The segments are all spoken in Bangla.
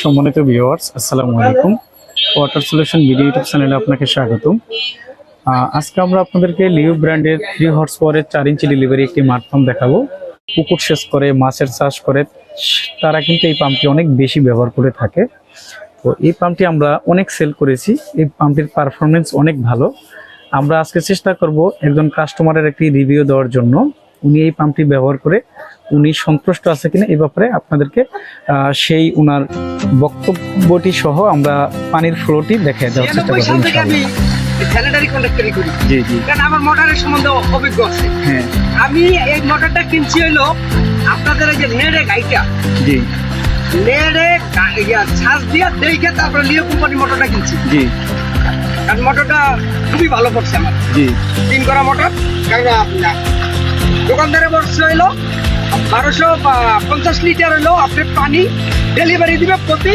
সম্মানিত ভিউয়ার্স আসসালামু আলাইকুম। ওয়াটার সলিউশন ভিডিও ইউটিউব চ্যানেলে আপনাকে স্বাগতম। আজকে আমরা আপনাদেরকে লিউ ব্র্যান্ডের থ্রি হর্স পাওয়ারের চার ইঞ্চি ডেলিভারি একটি মাঠপাম্প দেখাবো। পুকুর সেচ করে, মাছের চাষ করে, তারা কিন্তু এই পাম্পটি অনেক বেশি ব্যবহার করে থাকে। তো এই পাম্পটি আমরা অনেক সেল করেছি। এই পাম্পটির পারফরমেন্স অনেক ভালো। আমরা আজকে চেষ্টা করব একজন কাস্টমারের একটি রিভিউ দেওয়ার জন্য। উনি এই পাম্পটি ব্যবহার করে উনি সন্তুষ্ট আছে কিনা এই ব্যাপারে আপনাদেরকে সেই উনার বক্তব্যটি সহ আমরা পানির ফ্লোটি দেখে দেওয়ার চেষ্টা করব। স্যানিটারি কন্ডাক্টরি করি জি জি। কারণ আমার মোটরের সম্বন্ধে অভিজ্ঞ আছে? হ্যাঁ। আমি এই মোটরটা কিনছি আপনাদের এই যে নেড়ে জি। নেড়ে গা- ছাঁচ দিয়া দেখে তারপরে লিও কোম্পানি মোটরটা কিনছি। জি। কারণ মোটরটা খুবই ভালো পড়ছে আমার। জি। তিন করা মোটর কারণ আপনার দোকানদারে বলছে হইল বারোশো পঞ্চাশ লিটার হইল আপনি পানি ডেলিভারি দিবে প্রতি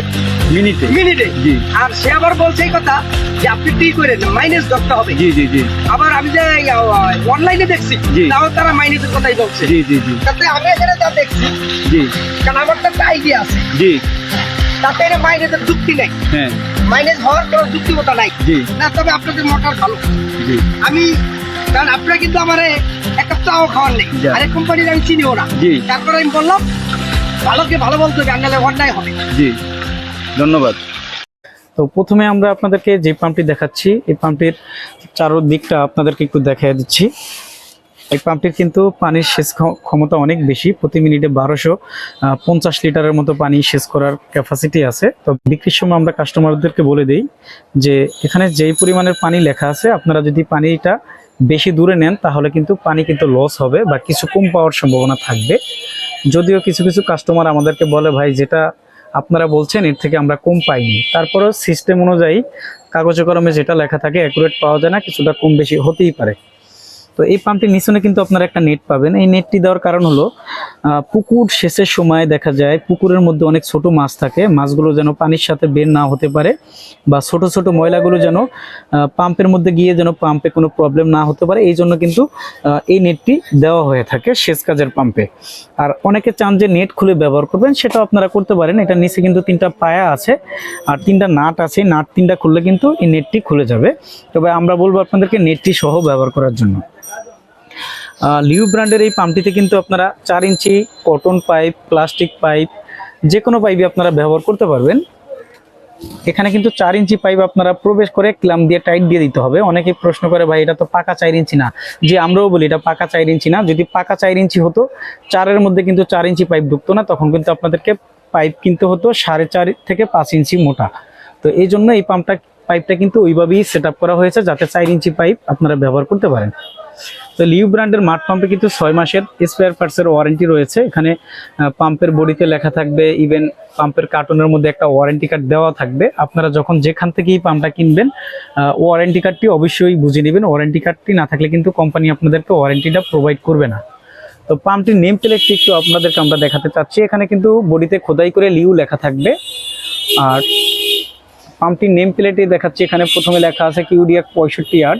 মিনিটে। মিনিটে। জি। আর সে আবার বলছে এই কথা যে আপনি টি করে মাইনাস ধরতে হবে। জি জি জি। আবার আমি যে অনলাইনে দেখছি। তাও তারা মাইনেটের কথাই বলছে। জি জি জি। তাতে আমি এখানে যা দেখছি জি। কারণ আমার তো একটা আইডিয়া আছে। জি। তাতে এটা মাইনেটের যুক্তি নেই। হ্যাঁ। মাইনেজ হওয়ার কোনো যুক্তিমতা নাই। জি। না তবে আপনাদের মোটর ভালো। জি। আমি কারণ আপনারা কিন্তু আমার একটা চাও খাওয়ার নেই। যা। আরেক কোম্পানির আমি চিনিও না জি। তারপরে আমি বললাম ভালোকে ভালো বলতে হবে আন্ডালে অন্যায় হবে। জি। ধন্যবাদ। তো প্রথমে আমরা আপনাদেরকে যে পাম্পটি দেখাচ্ছি এই পাম্পটির চারদিকটা আপনাদেরকে একটু দেখাই দিচ্ছি। এই পাম্পটির কিন্তু পানির সেচ ক্ষমতা অনেক বেশি। প্রতি মিনিটে বারোশো পঞ্চাশ লিটারের মতো পানি সেচ করার ক্যাপাসিটি আছে। তো বিক্রির সময় আমরা কাস্টমারদেরকে বলে দিই যে এখানে যেই পরিমাণের পানি লেখা আছে আপনারা যদি পানিটা বেশি দূরে নেন, তাহলে কিন্তু পানি কিন্তু লস হবে বা কিছু কম পাওয়ার সম্ভাবনা থাকবে। যদিও কিছু কিছু কাস্টমার আমাদেরকে বলে, ভাই, যেটা আপনারা বলছেন, এর থেকে আমরা কম পাইনি। তারপরেও সিস্টেম অনুযায়ী কাগজে কলমে যেটা লেখা থাকে অ্যাকুরেট পাওয়া যায় না, কিছুটা কম বেশি হতেই পারে। তো এই পাম্পটির নিচনে কিন্তু আপনারা একটা নেট পাবেন। এই নেটটি দেওয়ার কারণ হলো পুকুর সেচের সময় দেখা যায় পুকুরের মধ্যে অনেক ছোট মাছ থাকে। মাছগুলো যেন পানির সাথে বের না হতে পারে বা ছোট ছোট ময়লাগুলো যেন পাম্পের মধ্যে গিয়ে যেন পাম্পে কোনো প্রবলেম না হতে পারে। এই জন্য কিন্তু এই নেটটি দেওয়া হয়ে থাকে সেচ কাজের পাম্পে। আর অনেকে চান যে নেট খুলে ব্যবহার করবেন, সেটাও আপনারা করতে পারেন। এটা নিচে কিন্তু তিনটা পায়া আছে আর তিনটা নাট আছে। নাট তিনটা খুললে কিন্তু এই নেটটি খুলে যাবে। তবে আমরা বলব আপনাদেরকে নেটটি সহ ব্যবহার করার জন্য। লিউ ব্র্যান্ডের এই পাম্পটিতে কিন্তু আপনারা চার inch cotton pipe plastic pipe যে কোনো পাইপই আপনারা ব্যবহার করতে পারবেন। এখানে কিন্তু চার ইঞ্চি পাইপ আপনারা প্রবেশ করে ক্লাম দিয়ে টাইট দিয়ে দিতে হবে। অনেকে প্রশ্ন করে, ভাই, এটা তো পাকা চার ইঞ্চি না। যে আমরাও বলি, এটা পাকা চার ইঞ্চি না। যদি পাকা চার ইঞ্চি হতো, চারের মধ্যে কিন্তু চার ইঞ্চি পাইপ ঢুকতো না, তখন কিন্তু আপনাদেরকে পাইপ কিনতে হতো সাড়ে চার থেকে পাঁচ ইঞ্চি মোটা। তো এই জন্য এই পাম্পটা পাইপটা কিন্তু ওইভাবেই সেট করা হয়েছে, যাতে চার ইঞ্চি পাইপ আপনারা ব্যবহার করতে পারেন। তো লিউ ব্র্যান্ডের মাঠ পাম্পে কিন্তু ছয় মাসের স্পেয়ার পার্টসের ওয়ারেন্টি রয়েছে। এখানে পাম্পের বডিতে লেখা থাকবে ইভেন পাম্পের কার্টনের মধ্যে একটা ওয়ারেন্টি কার্ড দেওয়া থাকবে। আপনারা যখন যেখান থেকেই পাম্পটা কিনবেন ওয়ারেন্টি কার্ডটি অবশ্যই বুঝে নেবেন। ওয়ারেন্টি কার্ডটি না থাকলে কিন্তু কোম্পানি আপনাদেরকে ওয়ারেন্টিটা প্রোভাইড করবে না। তো পাম্পটির নেম প্লেটটি একটু আপনাদেরকে আমরা দেখাতে চাচ্ছি। এখানে কিন্তু বডিতে খোদাই করে লিউ লেখা থাকবে। আর পাম্পটির নেম প্লেটে দেখাচ্ছি। এখানে প্রথমে লেখা আছে কিউডিএক পঁয়ষট্টি আট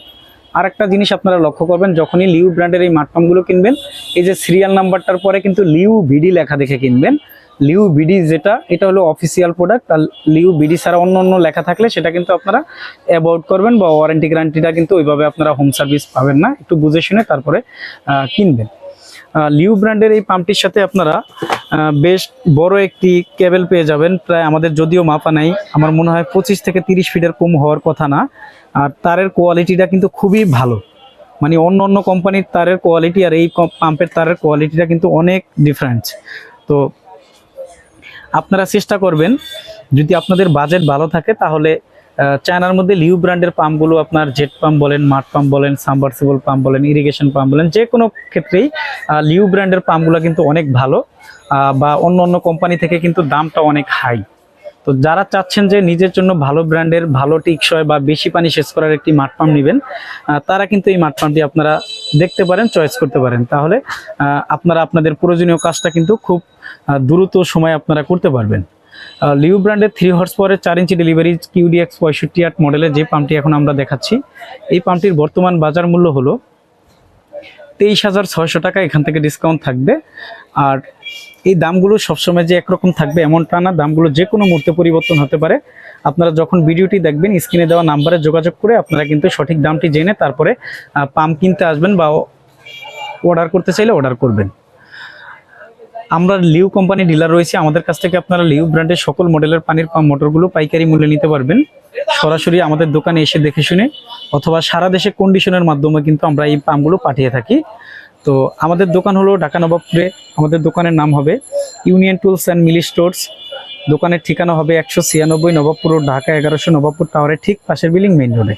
আর একটা জিনিস আপনারা লক্ষ্য করবেন, যখনই লিউ ব্র্যান্ডের এই মাঠ পাম্পগুলো কিনবেন, এই যে সিরিয়াল নাম্বারটার পরে কিন্তু লিউ ভিডি লেখা দেখে কিনবেন। লিউ বিডি যেটা, এটা হলো অফিসিয়াল প্রোডাক্ট আর লিউ বিডি ছাড়া অন্য অন্য লেখা থাকলে সেটা কিন্তু আপনারা অ্যাভয়েড করবেন বা ওয়ারেন্টি গ্যারান্টিটা কিন্তু ওইভাবে আপনারা হোম সার্ভিস পাবেন না। একটু বুঝে শুনে তারপরে কিনবেন। লিউ ব্র্যান্ডের এই পাম্পটির সাথে আপনারা বেশ বড় একটি কেবেল পেয়ে যাবেন। প্রায় আমাদের যদিও মাপা নাই, আমার মনে হয় পঁচিশ থেকে তিরিশ ফিটের কম হওয়ার কথা না। আর তারের কোয়ালিটিটা কিন্তু খুবই ভালো। মানে অন্য অন্য কোম্পানির তারের কোয়ালিটি আর এই পাম্পের তারের কোয়ালিটিটা কিন্তু অনেক ডিফারেন্স তো আপনারা চেষ্টা করবেন, যদি আপনাদের বাজেট ভালো থাকে তাহলে চায়নার মধ্যে লিউ ব্র্যান্ডের পাম্পগুলো আপনার জেট পাম্প বলেন, মাঠ পাম্প বলেন, সাবমার্সিবল পাম্প বলেন, ইরিগেশন পাম্প বলেন, যে কোনো ক্ষেত্রেই লিউ ব্র্যান্ডের পাম্পগুলো কিন্তু অনেক ভালো বা অন্য অন্য কোম্পানি থেকে কিন্তু দামটা অনেক হাই। তো যারা চাচ্ছেন যে নিজের জন্য ভালো ব্র্যান্ডের, ভালো টিকসই বা বেশি পানি শেষ করার একটি মাঠ পাম্প নেবেন তারা কিন্তু এই মাঠ পাম্পটি আপনারা দেখতে পারেন, চয়েস করতে পারেন। তাহলে আপনারা আপনাদের প্রয়োজনীয় কাজটা কিন্তু খুব দ্রুত সময় আপনারা করতে পারবেন। লিউ ব্র্যান্ডের থ্রি হর্স পাওয়ারের চার ইঞ্চি ডেলিভারি কিউডিএক্স পঁয়ষট্টি আট মডেলের যে পাম্পটি এখন আমরা দেখাচ্ছি, এই পাম্পটির বর্তমান বাজার মূল্য হলো তেইশ হাজার ছয়শো টাকা, এখান থেকে ডিসকাউন্ট থাকবে। আর এই দামগুলো সবসময় যে একরকম থাকবে এমনটা না, দামগুলো যে কোনো মুহূর্তে পরিবর্তন হতে পারে। আপনারা যখন ভিডিওটি দেখবেন স্ক্রিনে দেওয়া নাম্বারে যোগাযোগ করে আপনারা কিন্তু সঠিক দামটি জেনে তারপরে পাম্প কিনতে আসবেন বা অর্ডার করতে চাইলে অর্ডার করবেন। আমরা লিউ কোম্পানি ডিলার রয়েছে আমাদের কাছ থেকে আপনারা লিউ ব্র্যান্ডের সকল মডেলের পানির পাম্প মোটরগুলো পাইকারি মূল্যে নিতে পারবেন। সরাসরি আমাদের দোকানে এসে দেখে শুনে অথবা সারা দেশে কন্ডিশনের মাধ্যমে কিন্তু আমরা এই পাম্পগুলো পাঠিয়ে থাকি। তো আমাদের দোকান হলো ঢাকা নবাবপুরে আমাদের দোকানের নাম হবে Union Tools and Mili Stores দোকানের ঠিকানা হবে একশো ছিয়ানব্বই নবাবপুর রোড, ঢাকা এগারোশো নবাবপুর টাওয়ারের ঠিক পাশের বিল্ডিং মেইন রোডে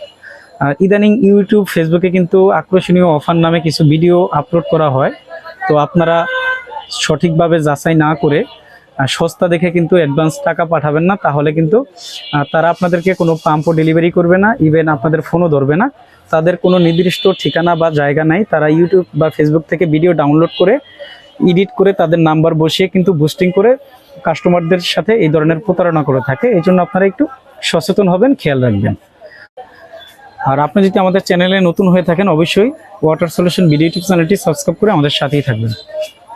আর ইদানিং ইউটিউব ফেসবুকে কিন্তু আকর্ষণীয় অফার নামে কিছু ভিডিও আপলোড করা হয়। তো আপনারা সঠিকভাবে যাচাই না করে সস্তা দেখে কিন্তু অ্যাডভান্স টাকা পাঠাবেন না, তাহলে কিন্তু তারা আপনাদেরকে কোনো পাম্পও ডেলিভারি করবে না ইভেন আপনাদের ফোনও ধরবে না। তাদের কোনো নির্দিষ্ট ঠিকানা বা জায়গা নাই, তারা ইউটিউব বা ফেসবুক থেকে ভিডিও ডাউনলোড করে এডিট করে তাদের নাম্বার বসিয়ে কিন্তু বুস্টিং করে কাস্টমারদের সাথে এই ধরনের প্রতারণা করে থাকে। এই জন্য আপনারা একটু সচেতন হবেন, খেয়াল রাখবেন। আর আপনি যদি আমাদের চ্যানেলে নতুন হয়ে থাকেন, অবশ্যই ওয়াটার সলিউশন ভিডিও ইউটিউব চ্যানেলটি সাবস্ক্রাইব করে আমাদের সাথেই থাকবেন।